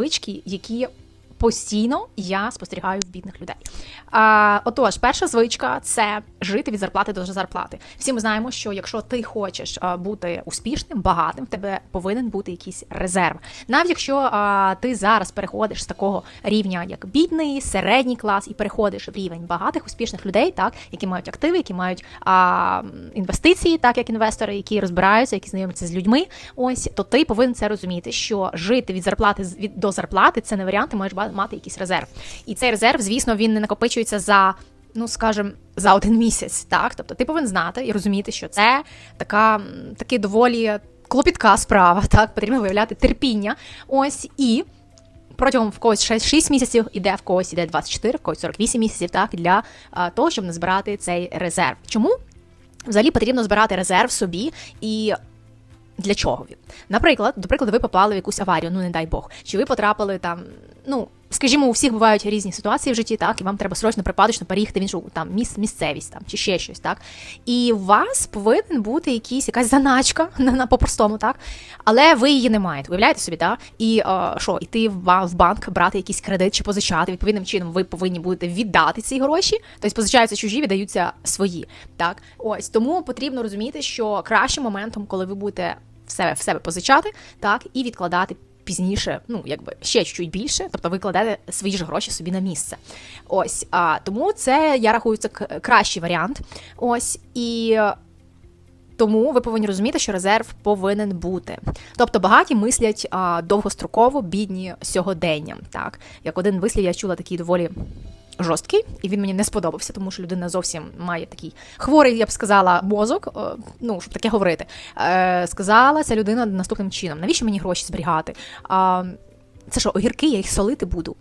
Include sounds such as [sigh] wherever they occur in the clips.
звички, які постійно я спостерігаю бідних людей. А, отож, перша звичка це жити від зарплати до зарплати. Всі ми знаємо, що якщо ти хочеш бути успішним, багатим, в тебе повинен бути якийсь резерв. Навіть якщо а, ти зараз переходиш з такого рівня, як бідний, середній клас, і переходиш в рівень багатих успішних людей, так які мають активи, які мають а, інвестиції, так як інвестори, які розбираються, які знайомляться з людьми. Ось то ти повинен це розуміти, що жити від зарплати до зарплати це не варіант, ти маєш мати якийсь резерв. І цей резерв, звісно, він не накопичується за. Ну, скажем, за один місяць, так тобто ти повинен знати і розуміти, що це така таки доволі клопітка справа. Так потрібно виявляти терпіння. Ось і протягом в когось 6, 6 місяців іде, в когось іде 24, в когось 48 місяців, так для а, того, щоб не збирати цей резерв. Чому? Взагалі потрібно збирати резерв собі і. Для чого він? Наприклад, до прикладу, ви попали в якусь аварію, ну не дай Бог, чи ви потрапили там, ну скажімо, у всіх бувають різні ситуації в житті, так, і вам треба срочно припадочно переїхати в іншу там міс, місцевість там чи ще щось, так. І у вас повинен бути якийсь якась заначка [laughs] на, на по-простому, так, але ви її не маєте. Уявляєте собі, так? І що, йти в в банк, брати якийсь кредит чи позичати. Відповідним чином ви повинні будете віддати ці гроші. Тобто позичаються чужі, віддаються свої. Так, ось тому потрібно розуміти, що кращим моментом, коли ви будете в себе в себе позичати, так і відкладати. Пізніше, ну якби ще чуть більше, тобто ви кладете свої ж гроші собі на місце. Ось а тому це я рахую це кращий варіант. Ось і тому ви повинні розуміти, що резерв повинен бути. Тобто багаті мислять а, довгостроково, бідні сьогоденням. Так, як один вислів я чула такий доволі жорсткий, і він мені не сподобався, тому що людина зовсім має такий хворий, я б сказала, мозок. е, Ну, щоб таке говорити. Е, сказала ця людина наступним чином: навіщо мені гроші зберігати? Це що, огірки, я їх солити буду.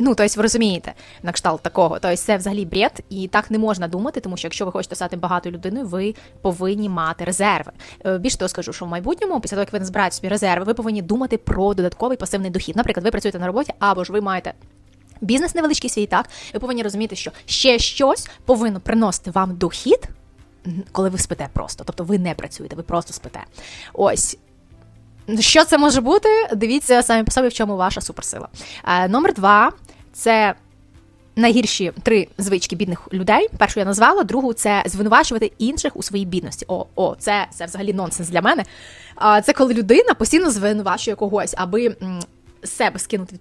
Ну, тобто, ви розумієте, на кшталт такого. Тобто, це взагалі бред, і так не можна думати, тому що якщо ви хочете стати багатою людиною, ви повинні мати резерви. Е, Більше того скажу, що в майбутньому, після того, як ви назбираєте собі резерви, ви повинні думати про додатковий пасивний дохід. Наприклад, ви працюєте на роботі, або ж ви маєте. Бізнес невеличкий свій, так ви повинні розуміти, що ще щось повинно приносити вам дохід, коли ви спите просто. Тобто ви не працюєте, ви просто спите. Ось що це може бути? Дивіться самі по собі, в чому ваша суперсила. Е, номер два це найгірші три звички бідних людей. Першу я назвала, другу це звинувачувати інших у своїй бідності. О, о, це, це взагалі нонсенс для мене. А, це коли людина постійно звинувачує когось, аби. себе скинути